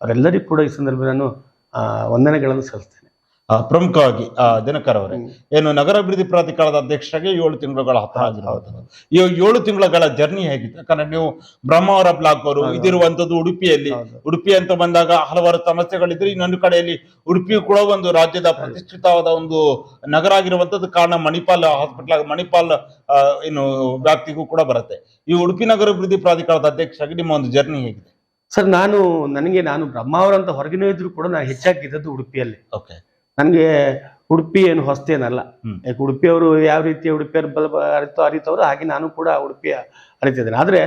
ಅವರೆಲ್ಲರಿಗೂ ಕೂಡ ಈ ಸಂದರ್ಭ ನಾನು ವಂದನೆಗಳನ್ನು ಸಲ್ಲಿಸ್ತೇನೆ.
ಪ್ರಮುಖವಾಗಿ ದಿನಕರ್ ಅವರೇ ಏನು ನಗರ ಅಭಿವೃದ್ಧಿ ಪ್ರಾಧಿಕಾರದ ಅಧ್ಯಕ್ಷರಾಗಿ ಏಳು ತಿಂಗಳುಗಳ ಹತ್ರ ಆಗಿರುವಂತದ್ದು ಈ ಏಳು ತಿಂಗಳುಗಳ ಜರ್ನಿ ಹೇಗಿತ್ತು? ಯಾಕಂದ್ರೆ ನೀವು ಬ್ರಹ್ಮಾವರ ಬ್ಲಾಕ್ ಅವರು. ಇದಿರುವಂತದ್ದು ಉಡುಪಿಯಲ್ಲಿ. ಉಡುಪಿ ಅಂತ ಬಂದಾಗ ಹಲವಾರು ಸಮಸ್ಯೆಗಳಿದ್ರೆ. ಇನ್ನೊಂದು ಕಡೆಯಲ್ಲಿ ಉಡುಪಿ ಕೂಡ ಒಂದು ರಾಜ್ಯದ ಪ್ರತಿಷ್ಠಿತವಾದ ಒಂದು ನಗರ ಆಗಿರುವಂತದ್ದು ಕಾರಣ ಮಣಿಪಾಲ್ ಹಾಸ್ಪಿಟಲ್ ಮಣಿಪಾಲ್ ಏನು ವ್ಯಾಪ್ತಿಗೂ ಕೂಡ ಬರುತ್ತೆ. ಈ ಉಡುಪಿ ನಗರಾಭಿವೃದ್ಧಿ ಪ್ರಾಧಿಕಾರದ ಅಧ್ಯಕ್ಷರಾಗಿ ನಿಮ್ಮ ಒಂದು ಜರ್ನಿ ಹೇಗಿದೆ?
ಸರ್ ನಾನು ನನಗೆ ನಾನು ಬ್ರಹ್ಮಾವರ ಅಂತ ಹೊರಗಿನ ಇದ್ರು ಕೂಡ ನಾನು ಹೆಚ್ಚಾಗಿ ಇದ್ದದ್ದು ಉಡುಪಿಯಲ್ಲಿ.
ಓಕೆ.
ನನಗೆ ಉಡುಪಿ ಏನು ಹೊಸ್ತೇನಲ್ಲ. ಯಾಕೆ ಉಡುಪಿಯವರು ಯಾವ ರೀತಿ ಉಡುಪಿಯವರು ಬಲ ಅರಿತೋ ಅರಿತವರು ಹಾಗೆ ನಾನು ಕೂಡ ಉಡುಪಿಯ ಅರಿತಿದ್ದೇನೆ. ಆದ್ರೆ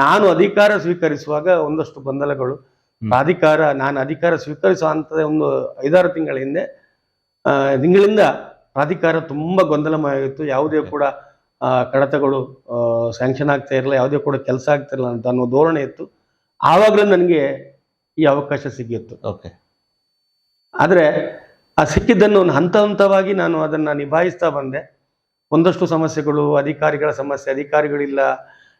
ನಾನು ಅಧಿಕಾರ ಸ್ವೀಕರಿಸುವಾಗ ಒಂದಷ್ಟು ಗೊಂದಲಗಳು. ಪ್ರಾಧಿಕಾರ ನಾನು ಅಧಿಕಾರ ಸ್ವೀಕರಿಸುವ ಹಂತದ ಒಂದು ಐದಾರು ತಿಂಗಳ ಹಿಂದೆ ತಿಂಗಳಿಂದ ಪ್ರಾಧಿಕಾರ ತುಂಬಾ ಗೊಂದಲಮಯವಾಗಿತ್ತು. ಯಾವುದೇ ಕೂಡ ಕಡತಗಳು ಸ್ಯಾಂಕ್ಷನ್ ಆಗ್ತಾ ಇರಲಿಲ್ಲ ಯಾವುದೇ ಕೂಡ ಕೆಲಸ ಆಗ್ತಾ ಇರಲಿಲ್ಲ ಅಂತ ಅನ್ನೋ ಧೋರಣೆ ಇತ್ತು. ಆವಾಗಲೂ ನನಗೆ ಈ ಅವಕಾಶ ಸಿಗಿತ್ತು.
ಓಕೆ
ಆದರೆ ಆ ಸಿಕ್ಕಿದ್ದನ್ನು ಹಂತ ಹಂತವಾಗಿ ನಾನು ಅದನ್ನ ನಿಭಾಯಿಸ್ತಾ ಬಂದೆ. ಒಂದಷ್ಟು ಸಮಸ್ಯೆಗಳು, ಅಧಿಕಾರಿಗಳ ಸಮಸ್ಯೆ, ಅಧಿಕಾರಿಗಳಿಲ್ಲ.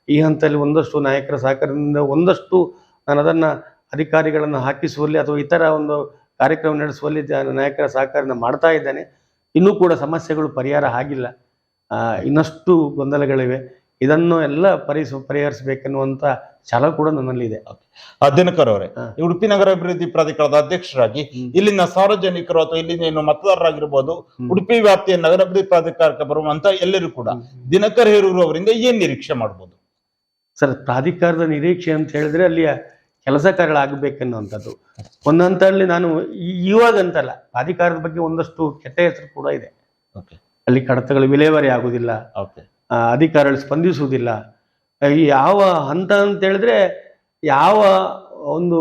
ಈ ಹಂತದಲ್ಲಿ ಒಂದಷ್ಟು ನಾಯಕರ ಸಹಕಾರದಿಂದ ಒಂದಷ್ಟು ನಾನು ಅದನ್ನ ಅಧಿಕಾರಿಗಳನ್ನು ಹಾಕಿಸುವಲ್ಲಿ ಅಥವಾ ಇತರ ಒಂದು ಕಾರ್ಯಕ್ರಮ ನಡೆಸುವಲ್ಲಿ ನಾಯಕರ ಸಹಕಾರನ ಮಾಡ್ತಾ ಇದ್ದೇನೆ. ಇನ್ನೂ ಕೂಡ ಸಮಸ್ಯೆಗಳು ಪರಿಹಾರ ಆಗಿಲ್ಲ. ಇನ್ನಷ್ಟು ಗೊಂದಲಗಳಿವೆ. ಇದನ್ನು ಎಲ್ಲ ಪರಿಸ ಪರಿಹರಿಸಬೇಕೆನ್ನುವಂತ ಛಲ ಕೂಡ ನನ್ನಲ್ಲಿದೆ
ಇದೆ. ದಿನಕರ್ ಅವರೇ
ಉಡುಪಿ
ನಗರ ಅಭಿವೃದ್ಧಿ ನಗರಾಭಿವೃದ್ಧಿ ಪ್ರಾಧಿಕಾರದ ಅಧ್ಯಕ್ಷರಾಗಿ ಇಲ್ಲಿನ ಸಾರ್ವಜನಿಕರು ಅಥವಾ ಇಲ್ಲಿನ ಏನು ಮತದಾರರಾಗಿರ್ಬೋದು ಉಡುಪಿ ವ್ಯಾಪ್ತಿಯ ನಗರಾಭಿವೃದ್ಧಿ ಪ್ರಾಧಿಕಾರಕ್ಕೆ ಬರುವಂತ ಎಲ್ಲರೂ ಕೂಡ ದಿನಕರ್ ಹೇರೂರು ಅವರಿಂದ ಏನ್ ನಿರೀಕ್ಷೆ ಮಾಡ್ಬೋದು?
ಸರ್ ಪ್ರಾಧಿಕಾರದ ನಿರೀಕ್ಷೆ ಅಂತ ಹೇಳಿದ್ರೆ ಅಲ್ಲಿಯ ಕೆಲಸ ಕಾರ್ಯಗಳಾಗಬೇಕನ್ನುವಂಥದ್ದು. ಒಂದಂತಲ್ಲಿ ನಾನು ಇವಾಗಂತಲ್ಲ ಪ್ರಾಧಿಕಾರದ ಬಗ್ಗೆ ಒಂದಷ್ಟು ಕೆಟ್ಟ ಹೆಸರು ಕೂಡ ಇದೆ.
ಓಕೆ
ಅಲ್ಲಿ ಕಡತಗಳು ವಿಲೇವಾರಿ ಆಗುದಿಲ್ಲ ಅಧಿಕಾರಿಗಳು ಸ್ಪಂದಿಸುವುದಿಲ್ಲ. ಯಾವ ಹಂತ ಅಂತ ಹೇಳಿದ್ರೆ ಯಾವ ಒಂದು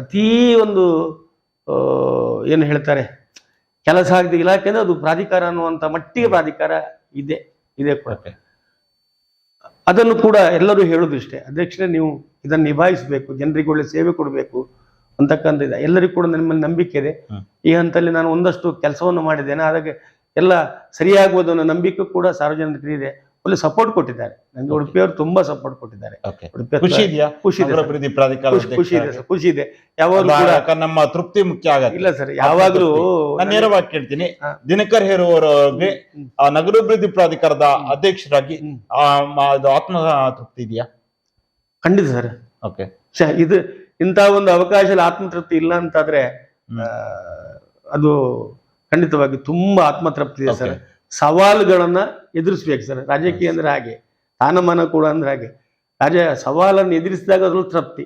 ಅತೀ ಒಂದು ಏನು ಹೇಳ್ತಾರೆ ಕೆಲಸ ಆಗಿದೆ ಇಲಾಖೆ ಅಂದ್ರೆ ಅದು ಪ್ರಾಧಿಕಾರ ಅನ್ನುವಂಥ ಮಟ್ಟಿಗೆ ಪ್ರಾಧಿಕಾರ ಇದೆ ಇದೆ ಕೂಡ. ಅದನ್ನು ಕೂಡ ಎಲ್ಲರೂ ಹೇಳೋದಿಷ್ಟೇ ಅಧ್ಯಕ್ಷರೇ ನೀವು ಇದನ್ನು ನಿಭಾಯಿಸಬೇಕು ಜನರಿಗೆ ಒಳ್ಳೆ ಸೇವೆ ಕೊಡಬೇಕು ಅಂತಕ್ಕಂಥ ಇದೆ. ಎಲ್ಲರಿಗೂ ಕೂಡ ನನ್ನ ಮೇಲೆ ನಂಬಿಕೆ ಇದೆ. ಈ ಹಂತದಲ್ಲಿ ನಾನು ಒಂದಷ್ಟು ಕೆಲಸವನ್ನು ಮಾಡಿದ್ದೇನೆ. ಅದಕ್ಕೆ ಎಲ್ಲ ಸರಿಯಾಗುವುದನ್ನು ನಂಬಿಕೆ ಕೂಡ ಸಾರ್ವಜನಿಕರಿಗೆ ಒಳ್ಳೆ ಸಪೋರ್ಟ್ ಕೊಟ್ಟಿದ್ದಾರೆ. ನನಗೆ. ಉಡುಪಿಯವರು ತುಂಬಾ ಸಪೋರ್ಟ್ ಕೊಟ್ಟಿದ್ದಾರೆ.
ಖುಷಿ ಇದೆಯಾ?
ಖುಷಿ.
ನಗರಾಭಿವೃದ್ಧಿ ಪ್ರಾಧಿಕಾರ
ಖುಷಿ ಇದೆ ಸರ್. ಖುಷಿ ಇದೆ. ಯಾವಾಗಲೂ ಕೂಡ
ನಮ್ಮ ತೃಪ್ತಿ ಮುಖ್ಯ ಆಗತ್ತೆ.
ಇಲ್ಲ ಸರ್ ಯಾವಾಗಲೂ
ನಾನು ನೇರವಾಗಿ ಕೇಳ್ತೀನಿ. ದಿನಕರ್ ಹೇರುವವರಿಗೆ ನಗರಾಭಿವೃದ್ಧಿ ಪ್ರಾಧಿಕಾರದ ಅಧ್ಯಕ್ಷರಾಗಿ ಆತ್ಮ ತೃಪ್ತಿ ಇದೆಯಾ?
ಖಂಡಿತ ಸರ್.
ಓಕೆ
ಇದು ಇಂಥ ಒಂದು ಅವಕಾಶ ಆತ್ಮತೃಪ್ತಿ ಇಲ್ಲ ಅಂತಾದ್ರೆ. ಅದು ಖಂಡಿತವಾಗಿ ತುಂಬಾ ಆತ್ಮತೃಪ್ತಿ ಇದೆ ಸರ್. ಸವಾಲುಗಳನ್ನ ಎದುರಿಸ್ಬೇಕು ಸರ್. ರಾಜಕೀಯ ಅಂದ್ರೆ ಹಾಗೆ ಸ್ಥಾನಮಾನ ಕೂಡ ಅಂದ್ರೆ ಹಾಗೆ. ರಾಜ ಸವಾಲನ್ನು ಎದುರಿಸಿದಾಗ ಅದ್ರಲ್ಲಿ ತೃಪ್ತಿ.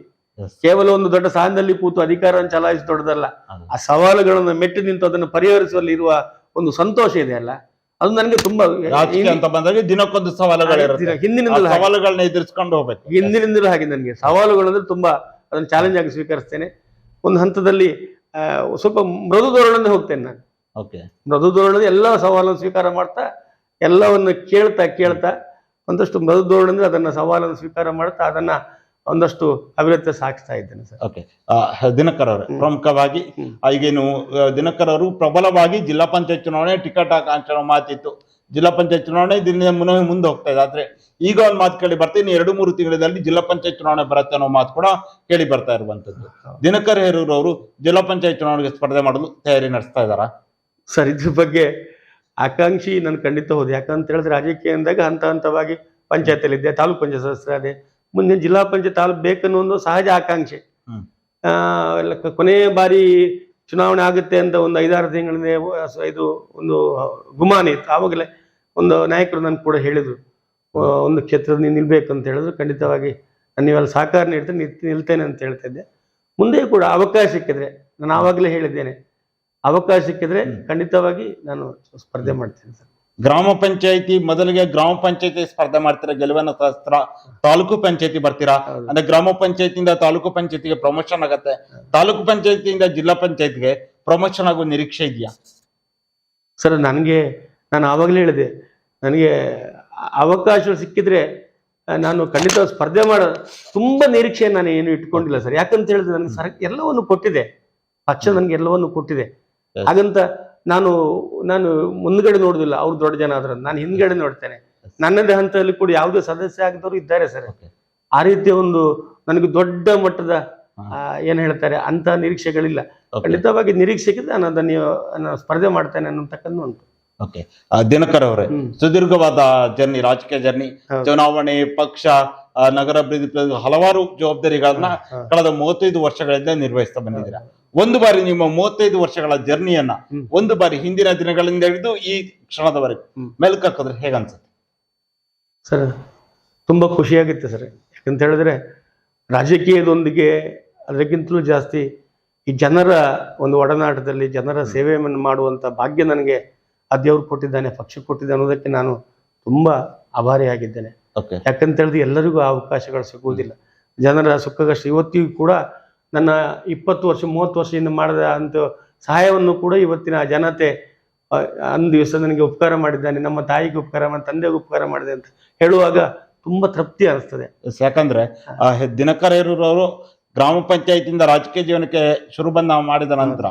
ಕೇವಲ ಒಂದು ದೊಡ್ಡ ಸ್ಥಾನದಲ್ಲಿ ಕೂತು ಅಧಿಕಾರವನ್ನು ಚಲಾಯಿಸಿ ದೊಡ್ಡದಲ್ಲ. ಆ ಸವಾಲುಗಳನ್ನು ಮೆಟ್ಟಿ ನಿಂತು ಅದನ್ನು ಪರಿಹರಿಸುವಲ್ಲಿ ಇರುವ ಒಂದು ಸಂತೋಷ ಇದೆ ಅಲ್ಲ? ಅದು ನನಗೆ ತುಂಬಾ
ಅಂತ ಬಂದಾಗ ದಿನಕ್ಕೊಂದು ಸವಾಲುಗಳಿರುತ್ತೆ ಆ
ಹಿಂದಿನಿಂದಲೂ.
ಸವಾಲುಗಳನ್ನ ಎದುರಿಸ್ಕೊಂಡು ಹೋಗ್ಬೇಕು.
ಹಿಂದಿನಿಂದಲೂ ಹಾಗೆ ನನಗೆ. ಸವಾಲುಗಳು ಅಂದ್ರೆ ತುಂಬಾ ಅದನ್ನು ಚಾಲೆಂಜ್ ಆಗಿ ಸ್ವೀಕರಿಸ್ತೇನೆ. ಒಂದು ಹಂತದಲ್ಲಿ ಆ, ಸ್ವಲ್ಪ ಮೃದು ಧೋರಣೆ ಹೋಗ್ತೇನೆ ನಾನು.
ಓಕೆ.
ಮೃದು ಧೋರಣೆ ಎಲ್ಲ ಸವಾಲನ್ನು ಸ್ವೀಕಾರ ಮಾಡ್ತಾ ಎಲ್ಲವನ್ನು ಕೇಳ್ತಾ ಕೇಳ್ತಾ ಒಂದಷ್ಟು ಮೃದು ಧೋರಣೆ ಅದನ್ನ ಸವಾಲನ್ನು ಸ್ವೀಕಾರ ಮಾಡ್ತಾ ಅದನ್ನ ಒಂದಷ್ಟು ಅಭಿವೃದ್ಧಿ ಸಾಗಿಸ್ತಾ ಇದ್ದೇನೆ ಸರ್.
ಓಕೆ. ದಿನಕರ್ ಅವರು ಪ್ರಮುಖವಾಗಿ ಈಗೇನು ದಿನಕರರು ದಿನಕರ್ ಅವರು ಪ್ರಬಲವಾಗಿ ಜಿಲ್ಲಾ ಪಂಚಾಯತ್ ಚುನಾವಣೆ ಟಿಕೆಟ್ ಆಕಾಂಕ್ಷಣ ಮಾತಿತ್ತು. ಜಿಲ್ಲಾ ಪಂಚಾಯತ್ ಚುನಾವಣೆ ದಿನ ಮುನ್ನ ಮುಂದೆ ಹೋಗ್ತಾ ಇದೆ. ಆದ್ರೆ ಈಗ ಒಂದು ಮಾತು ಕೇಳಿ ಬರ್ತೀನಿ ಎರಡು ಮೂರು ತಿಂಗಳಲ್ಲಿ ಜಿಲ್ಲಾ ಪಂಚಾಯತ್ ಚುನಾವಣೆ ಬರುತ್ತೆ ಅನ್ನೋ ಮಾತು ಕೂಡ ಕೇಳಿ ಬರ್ತಾ ಇರುವಂತದ್ದು. ದಿನಕರ್ ಹೇರೂರು ಅವರು ಜಿಲ್ಲಾ ಪಂಚಾಯತ್ ಚುನಾವಣೆಗೆ ಸ್ಪರ್ಧೆ ಮಾಡಲು ತಯಾರಿ ನಡೆಸ್ತಾ ಇದಾರಾ
ಸರ್ ಇದ್ರ ಬಗ್ಗೆ ಆಕಾಂಕ್ಷಿ ನಾನು ಖಂಡಿತ ಹೋದೆ. ಯಾಕಂತ ಹೇಳಿದ್ರೆ ರಾಜಕೀಯ ಅಂದಾಗ ಹಂತ ಹಂತವಾಗಿ ಪಂಚಾಯತಲ್ಲಿದ್ದೆ ತಾಲೂಕು ತಾಲೂಕ್ ಪಂಚಾಯತ್ ಸದಸ್ಯರಾದೆ. ಮುಂದೆ ಜಿಲ್ಲಾ ಪಂಚಾಯತ್ ತಾಲೂಕು ಬೇಕನ್ನೋ ಒಂದು ಸಹಜ ಆಕಾಂಕ್ಷೆ. ಎಲ್ಲ ಕೊನೆಯ ಬಾರಿ ಚುನಾವಣೆ ಆಗುತ್ತೆ ಅಂತ ಒಂದು ಐದಾರು ತಿಂಗಳಿಂದ ಇದು ಒಂದು ಗುಮಾನ ಇತ್ತು. ಆವಾಗಲೇ ಒಂದು ನಾಯಕರು ನನ್ ಕೂಡ ಹೇಳಿದ್ರು. ಒಂದು ಕ್ಷೇತ್ರದ ನೀನು ನಿಲ್ಬೇಕು ಅಂತ ಹೇಳಿದ್ರು. ಖಂಡಿತವಾಗಿ ನಾನು ನೀವೆಲ್ಲ ಸಹಕಾರ ನೀಡ್ತೇನೆ ನಿಲ್ತೇನೆ ಅಂತ ಹೇಳ್ತಾ ಇದ್ದೆ. ಮುಂದೆ ಕೂಡ ಅವಕಾಶ ಸಿಕ್ಕಿದ್ರೆ ನಾನು ಆವಾಗಲೇ ಹೇಳಿದ್ದೇನೆ ಅವಕಾಶ ಸಿಕ್ಕಿದ್ರೆ ಖಂಡಿತವಾಗಿ ನಾನು ಸ್ಪರ್ಧೆ ಮಾಡ್ತೇನೆ ಸರ್.
ಗ್ರಾಮ ಪಂಚಾಯತಿ ಮೊದಲಿಗೆ ಗ್ರಾಮ ಪಂಚಾಯತಿ ಸ್ಪರ್ಧೆ ಮಾಡ್ತೀರಾ? ಗೆಲುವನ್ನ ಶಾಸ್ತ್ರ ತಾಲೂಕು ಪಂಚಾಯತಿ ಬರ್ತೀರಾ. ಅಂದ್ರೆ ಗ್ರಾಮ ಪಂಚಾಯತಿಯಿಂದ ತಾಲೂಕು ಪಂಚಾಯತಿಗೆ ಪ್ರಮೋಷನ್ ಆಗತ್ತೆ. ತಾಲೂಕು ಪಂಚಾಯತಿಯಿಂದ ಜಿಲ್ಲಾ ಪಂಚಾಯತ್ಗೆ ಪ್ರಮೋಷನ್ ಆಗೋ ನಿರೀಕ್ಷೆ ಇದೆಯಾ?
ಸರ್ ನನಗೆ ನಾನು ಆವಾಗಲೇ ಹೇಳಿದೆ ನನಗೆ ಅವಕಾಶ ಸಿಕ್ಕಿದ್ರೆ ನಾನು ಖಂಡಿತ ಸ್ಪರ್ಧೆ ಮಾಡೋ ತುಂಬಾ ನಿರೀಕ್ಷೆ ನಾನು ಏನು ಇಟ್ಕೊಂಡಿಲ್ಲ ಸರ್. ಯಾಕಂತ ಹೇಳಿದ್ರೆ ನನಗೆ ಸರ್ ಎಲ್ಲವನ್ನು ಕೊಟ್ಟಿದೆ. ಪಕ್ಷ ನನಗೆ ಎಲ್ಲವನ್ನು ಕೊಟ್ಟಿದೆ. ಹಾಗಂತ ನಾನು ನಾನು ಮುಂದ್ಗಡೆ ನೋಡುದಿಲ್ಲ ಅವ್ರು ದೊಡ್ಡ ಜನ ಆದ್ರೆ. ನಾನು ಹಿಂದ್ಗಡೆ ನೋಡ್ತೇನೆ. ನನ್ನದೇ ಹಂತದಲ್ಲಿ ಕೂಡ ಯಾವುದೇ ಸದಸ್ಯ ಆಗಿದ್ದವರು ಇದ್ದಾರೆ ಸರ್. ಆ ರೀತಿಯ ಒಂದು ನನಗೆ ದೊಡ್ಡ ಮಟ್ಟದ. ಏನ್ ಹೇಳ್ತಾರೆ ಅಂತ ನಿರೀಕ್ಷೆಗಳಿಲ್ಲ. ಖಂಡಿತವಾಗಿ ನಿರೀಕ್ಷೆಗೆ ನಾನು ಅದನ್ನು ನಾನು ಸ್ಪರ್ಧೆ ಮಾಡ್ತೇನೆ ಅನ್ನತಕ್ಕದ್ದು ಉಂಟು.
ಓಕೆ ದಿನಕರ್ ಅವರೇ. ಸುದೀರ್ಘವಾದ ಜರ್ನಿ ರಾಜಕೀಯ ಜರ್ನಿ. ಚುನಾವಣೆ ಪಕ್ಷ ಆ, ನಗರ ಅಭಿವೃದ್ಧಿ ಹಲವಾರು ಜವಾಬ್ದಾರಿಗಳನ್ನ ಕಳೆದ ಮೂವತ್ತೈದು ವರ್ಷಗಳಿಂದ ನಿರ್ವಹಿಸ್ತಾ ಬಂದಿದ್ದೀರಾ. ಒಂದು ಬಾರಿ ನಿಮ್ಮ ಮೂವತ್ತೈದು ವರ್ಷಗಳ ಜರ್ನಿಯನ್ನ ಒಂದು ಬಾರಿ ಹಿಂದಿನ ದಿನಗಳಿಂದ ಹಿಡಿದು ಈ ಕ್ಷಣದವರೆಗೆ
ಹ್ಮ್.
ಮೆಲ್ಕ್ ಹಾಕಿದ್ರೆ ಹೇಗನ್ಸುತ್ತೆ
ಸರ್ ತುಂಬಾ ಖುಷಿಯಾಗುತ್ತೆ ಸರ್. ಯಾಕಂತ ಹೇಳಿದ್ರೆ ರಾಜಕೀಯದೊಂದಿಗೆ ಅದಕ್ಕಿಂತಲೂ ಜಾಸ್ತಿ ಈ ಜನರ ಒಂದು ಒಡನಾಟದಲ್ಲಿ ಜನರ ಸೇವೆಯನ್ನು ಮಾಡುವಂತ ಭಾಗ್ಯ ನನಗೆ ಆ ದೇವ್ರು ಕೊಟ್ಟಿದ್ದಾನೆ ಪಕ್ಷ ಕೊಟ್ಟಿದ್ದಾನೆ ಅನ್ನೋದಕ್ಕೆ ನಾನು ತುಂಬಾ ಆಭಾರಿಯಾಗಿದ್ದೇನೆ.
ಓಕೆ
ಯಾಕಂತ ಹೇಳಿದ್ರೆ ಎಲ್ಲರಿಗೂ ಆ ಅವಕಾಶಗಳು ಸಿಗುವುದಿಲ್ಲ. ಜನರ ಸುಖ ಕಷ್ಟ ಇವತ್ತಿಗೂ ಕೂಡ ನನ್ನ ಇಪ್ಪತ್ತು ವರ್ಷ ಮೂವತ್ತು ವರ್ಷದಿಂದ ಮಾಡಿದ ಅಂತ ಸಹಾಯವನ್ನು ಕೂಡ ಇವತ್ತಿನ ಜನತೆ ಅಂದು ದಿವಸ ನನಗೆ ಉಪಕಾರ ಮಾಡಿದ್ದಾನೆ ನಮ್ಮ ತಾಯಿಗೆ ಉಪಕಾರ ಮಾಡಿ ತಂದೆಗೆ ಉಪಕಾರ ಮಾಡಿದೆ ಅಂತ ಹೇಳುವಾಗ ತುಂಬಾ ತೃಪ್ತಿ ಅನಿಸ್ತದೆ.
ಯಾಕಂದ್ರೆ ದಿನಕರ್ ಅವರು ಗ್ರಾಮ ಪಂಚಾಯತಿಯಿಂದ ರಾಜಕೀಯ ಜೀವನಕ್ಕೆ ಶುರು ಬಂದ ಮಾಡಿದ ನಂತರ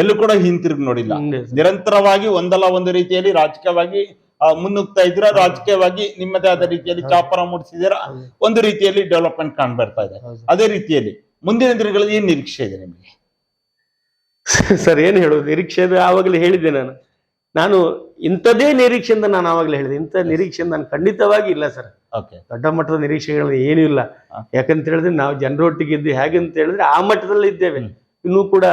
ಎಲ್ಲೂ ಕೂಡ ಹಿಂತಿರುಗಿ ನೋಡಿಲ್ಲ. ನಿರಂತರವಾಗಿ ಒಂದಲ್ಲ ಒಂದು ರೀತಿಯಲ್ಲಿ ರಾಜಕೀಯವಾಗಿ ಮುನ್ನುಗ್ತಾ ಇದ್ರ. ರಾಜಕೀಯವಾಗಿ ನಿಮ್ಮದೇ ಆದ ರೀತಿಯಲ್ಲಿ ಚಾಪರ ಮೂಡಿಸಿದಿರ. ಒಂದು ರೀತಿಯಲ್ಲಿ ಡೆವಲಪ್ಮೆಂಟ್ ಕಾಣ್ ಬರ್ತಾ ಇದೆ. ಅದೇ ರೀತಿಯಲ್ಲಿ ಮುಂದಿನ ದಿನಗಳಲ್ಲಿ ಏನ್ ನಿರೀಕ್ಷೆ ಇದೆ ನಿಮಗೆ? (laughs)
ಸರ್ ಏನ್ ಹೇಳುದು? ನಿರೀಕ್ಷೆ ಆವಾಗಲೇ ಹೇಳಿದ್ದೆ ನಾನು. ನಾನು ಇಂಥದೇ ನಿರೀಕ್ಷೆಯಿಂದ ನಾನು ಆವಾಗಲೇ ಹೇಳಿದೆ. ಇಂಥ ನಿರೀಕ್ಷೆಯಿಂದ ನಾನು ಖಂಡಿತವಾಗಿ ಇಲ್ಲ ಸರ್.
ಓಕೆ
ದೊಡ್ಡ ಮಟ್ಟದ ನಿರೀಕ್ಷೆಗಳು ಏನೂ ಇಲ್ಲ. ಯಾಕಂತ ಹೇಳಿದ್ರೆ ನಾವು ಜನರೊಟ್ಟಿಗೆ ಇದ್ದು ಹೇಗೆ ಅಂತ ಹೇಳಿದ್ರೆ ಆ ಮಟ್ಟದಲ್ಲಿ ಇದ್ದೇವೆ. ಇನ್ನೂ ಕೂಡ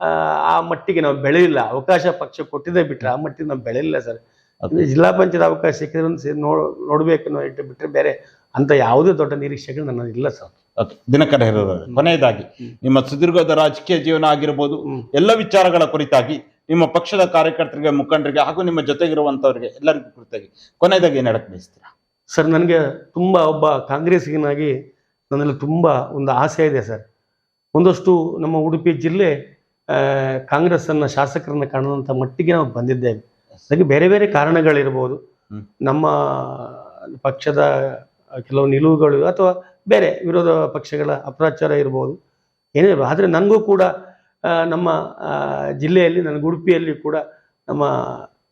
ಆ, ಆ ಮಟ್ಟಿಗೆ ನಾವು ಬೆಳೆಯಿಲ್ಲ ಅವಕಾಶ ಪಕ್ಷ ಕೊಟ್ಟಿದೆ ಬಿಟ್ರೆ ಆ ಮಟ್ಟಿಗೆ ನಾವು ಬೆಳೆಯಿಲ್ಲ ಸರ್.
Okay.
ಜಿಲ್ಲಾ ಪಂಚಾಯತ್ ಅವಕಾಶ ಸಿಕ್ಕಿದ್ರೆ ಒಂದು ನೋಡ್ ನೋಡ್ಬೇಕು ಅನ್ನೋ ಇಟ್ಟು ಬಿಟ್ರೆ ಬೇರೆ ಅಂತ ಯಾವುದೇ ದೊಡ್ಡ ನಿರೀಕ್ಷೆಗಳು ನನ್ನ ಇಲ್ಲ ಸರ್.
ಓಕೆ ದಿನಕರ ಹೇರೋರು ಕೊನೆಯದಾಗಿ ನಿಮ್ಮ ಸುದೀರ್ಘದ ರಾಜಕೀಯ ಜೀವನ ಆಗಿರ್ಬೋದು ಎಲ್ಲ ವಿಚಾರಗಳ ಕುರಿತಾಗಿ ನಿಮ್ಮ ಪಕ್ಷದ ಕಾರ್ಯಕರ್ತರಿಗೆ ಮುಖಂಡರಿಗೆ ಹಾಗೂ ನಿಮ್ಮ ಜೊತೆಗಿರುವಂಥವ್ರಿಗೆ ಎಲ್ಲರಿಗೂ ಕುರಿತಾಗಿ ಕೊನೆಯದಾಗಿ ಏನು ಹೇಳಕ್ಕೆ ಬಯಸ್ತೀರಾ?
ಸರ್ ನನಗೆ ತುಂಬಾ ಒಬ್ಬ ಕಾಂಗ್ರೆಸ್ಗಿನಾಗಿ ನನ್ನಲ್ಲಿ ತುಂಬಾ ಒಂದು ಆಸೆ ಇದೆ ಸರ್. ಒಂದಷ್ಟು ನಮ್ಮ ಉಡುಪಿ ಜಿಲ್ಲೆ ಕಾಂಗ್ರೆಸ್ಸನ್ನು ಕಾಂಗ್ರೆಸ್ ಅನ್ನ ಶಾಸಕರನ್ನ ಕಾಣುವಂತ ಮಟ್ಟಿಗೆ ನಾವು ಬಂದಿದ್ದೇವೆ. ಅದಕ್ಕೆ ಬೇರೆ ಬೇರೆ ಕಾರಣಗಳಿರ್ಬೋದು. ನಮ್ಮ ಪಕ್ಷದ ಕೆಲವು ನಿಲುವುಗಳು ಅಥವಾ ಬೇರೆ ವಿರೋಧ ಪಕ್ಷಗಳ ಅಪ್ರಚಾರ ಇರ್ಬೋದು. ಏನೇ ಆದರೆ ನನಗೂ ಕೂಡ ನಮ್ಮ ಜಿಲ್ಲೆಯಲ್ಲಿ ನನಗೆ ಉಡುಪಿಯಲ್ಲಿ ಕೂಡ ನಮ್ಮ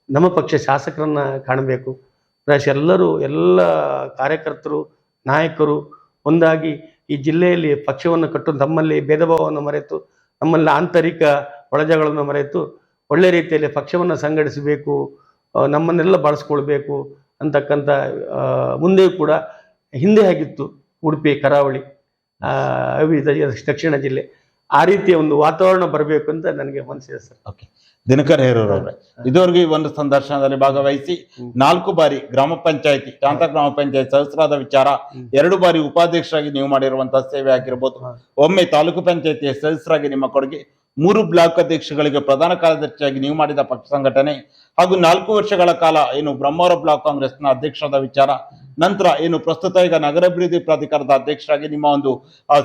ನಮ್ಮ ಪಕ್ಷ ಶಾಸಕರನ್ನು ಕಾಣಬೇಕು. ಪ್ರಾಯಶಃ ಎಲ್ಲರೂ ಎಲ್ಲ ಕಾರ್ಯಕರ್ತರು ನಾಯಕರು ಒಂದಾಗಿ ಈ ಜಿಲ್ಲೆಯಲ್ಲಿ ಪಕ್ಷವನ್ನು ಕಟ್ಟು ತಮ್ಮಲ್ಲಿ ಭೇದ ಭಾವವನ್ನು ಮರೆತು ನಮ್ಮಲ್ಲಿ ಆಂತರಿಕ ಒಳಜಗಳನ್ನು ಮರೆತು ಒಳ್ಳೆ ರೀತಿಯಲ್ಲಿ ಪಕ್ಷವನ್ನು ಸಂಘಟಿಸಬೇಕು ನಮ್ಮನ್ನೆಲ್ಲ ಬಳಸ್ಕೊಳ್ಬೇಕು ಅಂತಕ್ಕಂಥ ಮುಂದೆ ಮುಂದೆಯೂ ಕೂಡ ಹಿಂದೆ ಆಗಿತ್ತು ಉಡುಪಿ ಕರಾವಳಿ ಆ, ದಕ್ಷಿಣ ಜಿಲ್ಲೆ. ಆ ರೀತಿಯ ಒಂದು ವಾತಾವರಣ ಬರಬೇಕು ಅಂತ ನನಗೆ ಮನಸ್ಸಿದೆ ಸರ್.
ಓಕೆ. ದಿನಕರ್ ಹೇರೂರವ್ರೆ ಅವರೇ ಇದುವರೆಗೂ ಈ ಒಂದು ಸಂದರ್ಶನದಲ್ಲಿ ಭಾಗವಹಿಸಿ ನಾಲ್ಕು ಬಾರಿ ಗ್ರಾಮ ಪಂಚಾಯತಿ ಶಾಂತ ಗ್ರಾಮ ಪಂಚಾಯತ್ ಸದಸ್ಯರಾದ ವಿಚಾರ ಎರಡು ಬಾರಿ ಉಪಾಧ್ಯಕ್ಷರಾಗಿ ನೀವು ಮಾಡಿರುವಂತಹ ಸೇವೆ ಆಗಿರ್ಬೋದು. ಒಮ್ಮೆ ತಾಲೂಕು ಪಂಚಾಯತಿಯ ಸದಸ್ಯರಾಗಿ ನಿಮ್ಮ ಕೊಡುಗೆ ಮೂರು ಬ್ಲಾಕ್ ಅಧ್ಯಕ್ಷಗಳಿಗೆ ಪ್ರಧಾನ ಕಾರ್ಯದರ್ಶಿಯಾಗಿ ನೀವು ಮಾಡಿದ ಪಕ್ಷ ಸಂಘಟನೆ ಹಾಗೂ ನಾಲ್ಕು ವರ್ಷಗಳ ಕಾಲ ಏನು ಬ್ರಹ್ಮಾವರ ಬ್ಲಾಕ್ ಕಾಂಗ್ರೆಸ್ನ ಅಧ್ಯಕ್ಷರಾದ ವಿಚಾರ, ನಂತರ ಏನು ಪ್ರಸ್ತುತ ಈಗ ನಗರಾಭಿವೃದ್ಧಿ ಪ್ರಾಧಿಕಾರದ ಅಧ್ಯಕ್ಷರಾಗಿ ನಿಮ್ಮ ಒಂದು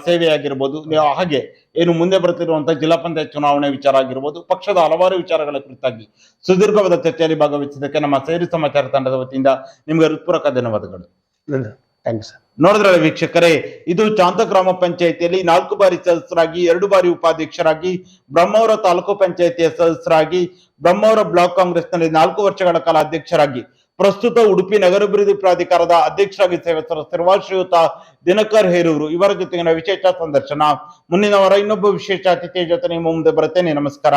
ಸೇವೆಯಾಗಿರ್ಬೋದು. ಹಾಗೆ ಏನು ಮುಂದೆ ಬರ್ತಿರುವಂತಹ ಜಿಲ್ಲಾ ಪಂಚಾಯತ್ ಚುನಾವಣೆ ವಿಚಾರ ಆಗಿರ್ಬೋದು, ಪಕ್ಷದ ಹಲವಾರು ವಿಚಾರಗಳ ಕುರಿತಾಗಿ ಸುದೀರ್ಘವಾದ ಚರ್ಚೆಯಲ್ಲಿ ಭಾಗವಹಿಸಿದ್ದಕ್ಕೆ ನಮ್ಮ ಸೇರಿ ಸಮಾಚಾರ ತಂಡದ ವತಿಯಿಂದ ನಿಮಗೆ ಹೃತ್ಪೂರ್ವಕ ಧನ್ಯವಾದಗಳು.
Thank you sir.
ನೋಡಿದ್ರಲ್ಲ ವೀಕ್ಷಕರೇ, ಇದು ಚಾಂತ ಗ್ರಾಮ ಪಂಚಾಯಿತಿಯಲ್ಲಿ ನಾಲ್ಕು ಬಾರಿ ಸದಸ್ಯರಾಗಿ, ಎರಡು ಬಾರಿ ಉಪಾಧ್ಯಕ್ಷರಾಗಿ, ಬ್ರಹ್ಮವರ ತಾಲೂಕು ಪಂಚಾಯಿತಿಯ ಸದಸ್ಯರಾಗಿ, ಬ್ರಹ್ಮವರ ಬ್ಲಾಕ್ ಕಾಂಗ್ರೆಸ್ನಲ್ಲಿ ನಾಲ್ಕು ವರ್ಷಗಳ ಕಾಲ ಅಧ್ಯಕ್ಷರಾಗಿ, ಪ್ರಸ್ತುತ ಉಡುಪಿ ನಗರಾಭಿವೃದ್ಧಿ ಪ್ರಾಧಿಕಾರದ ಅಧ್ಯಕ್ಷರಾಗಿ ಸೇವೆ ಸಲ್ಲಿಸಿರುವ ಶ್ರೀಯುತ ದಿನಕರ್ ಹೇರೂರು. ಇವರ ಜೊತೆಗಿನ ವಿಶೇಷ ಸಂದರ್ಶನ. ಮುಂದಿನ ವಾರ ಇನ್ನೊಬ್ಬ ವಿಶೇಷ ಅತಿಥಿಯ ಜೊತೆ ನಿಮ್ಮ ಮುಂದೆ ಬರುತ್ತೇನೆ. ನಮಸ್ಕಾರ.